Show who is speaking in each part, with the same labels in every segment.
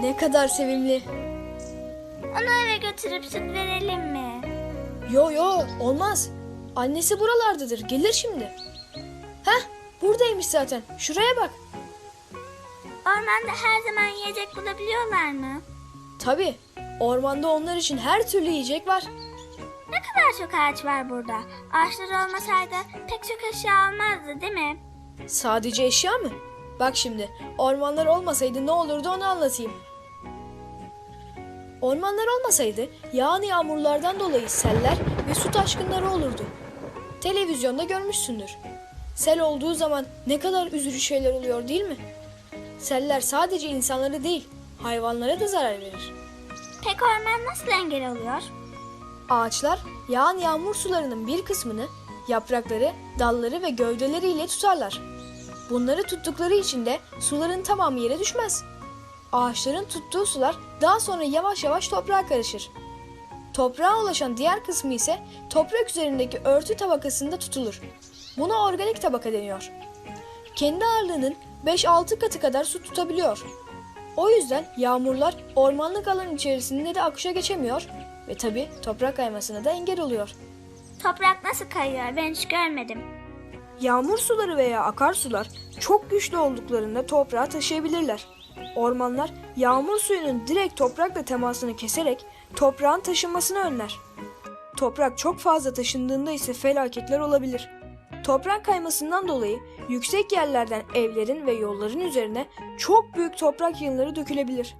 Speaker 1: Ne kadar sevimli.
Speaker 2: Onu eve götürüp süt verelim mi?
Speaker 1: Yo yo olmaz. Annesi buralardadır. Gelir şimdi. Heh buradaymış zaten. Şuraya bak.
Speaker 2: Ormanda her zaman yiyecek bulabiliyorlar mı?
Speaker 1: Tabii. Ormanda onlar için her türlü yiyecek var.
Speaker 2: Ne kadar çok ağaç var burada. Ağaçlar olmasaydı pek çok eşya olmazdı değil mi?
Speaker 1: Sadece eşya mı? Bak şimdi, ormanlar olmasaydı ne olurdu onu anlatayım. Ormanlar olmasaydı yağan yağmurlardan dolayı seller ve su taşkınları olurdu. Televizyonda görmüşsündür. Sel olduğu zaman ne kadar üzücü şeyler oluyor değil mi? Seller sadece insanlara değil, hayvanlara da zarar verir.
Speaker 2: Pek orman nasıl engel oluyor?
Speaker 1: Ağaçlar yağan yağmur sularının bir kısmını yaprakları, dalları ve gövdeleriyle tutarlar. Bunları tuttukları için de suların tamamı yere düşmez. Ağaçların tuttuğu sular daha sonra yavaş yavaş toprağa karışır. Toprağa ulaşan diğer kısmı ise toprak üzerindeki örtü tabakasında tutulur. Buna organik tabaka deniyor. Kendi ağırlığının 5-6 katı kadar su tutabiliyor. O yüzden yağmurlar ormanlık alan içerisinde de akışa geçemiyor ve tabi toprak kaymasına da engel oluyor.
Speaker 2: Toprak nasıl kayıyor ben hiç görmedim.
Speaker 1: Yağmur suları veya akarsular çok güçlü olduklarında toprağı taşıyabilirler. Ormanlar yağmur suyunun direkt toprakla temasını keserek toprağın taşınmasını önler. Toprak çok fazla taşındığında ise felaketler olabilir. Toprak kaymasından dolayı yüksek yerlerden evlerin ve yolların üzerine çok büyük toprak yığınları dökülebilir.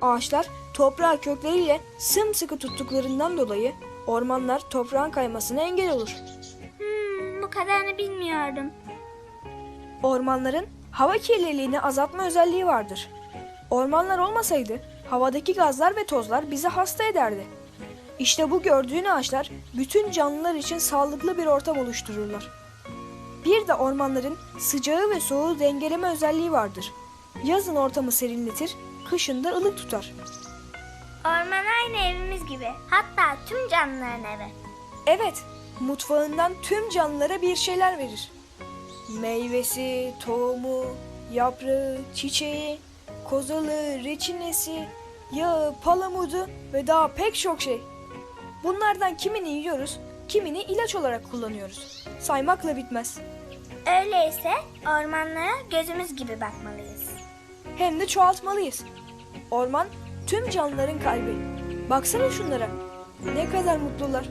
Speaker 1: Ağaçlar toprağı kökleriyle sımsıkı tuttuklarından dolayı ormanlar toprağın kaymasına engel olur.
Speaker 2: Kadarını bilmiyordum.
Speaker 1: Ormanların hava kirliliğini azaltma özelliği vardır. Ormanlar olmasaydı havadaki gazlar ve tozlar bizi hasta ederdi. İşte bu gördüğün ağaçlar bütün canlılar için sağlıklı bir ortam oluştururlar. Bir de ormanların sıcağı ve soğuğu dengeleme özelliği vardır. Yazın ortamı serinletir, kışın da ılık tutar.
Speaker 2: Orman aynı evimiz gibi. Hatta tüm canlıların evi.
Speaker 1: Evet, mutfağından tüm canlılara bir şeyler verir. Meyvesi, tohumu, yaprağı, çiçeği, kozalı, reçinesi, yağı, palamudu ve daha pek çok şey. Bunlardan kimini yiyoruz, kimini ilaç olarak kullanıyoruz. Saymakla bitmez.
Speaker 2: Öyleyse ormanlara gözümüz gibi bakmalıyız.
Speaker 1: Hem de çoğaltmalıyız. Orman tüm canlıların kalbi. Baksana şunlara. Ne kadar mutlular.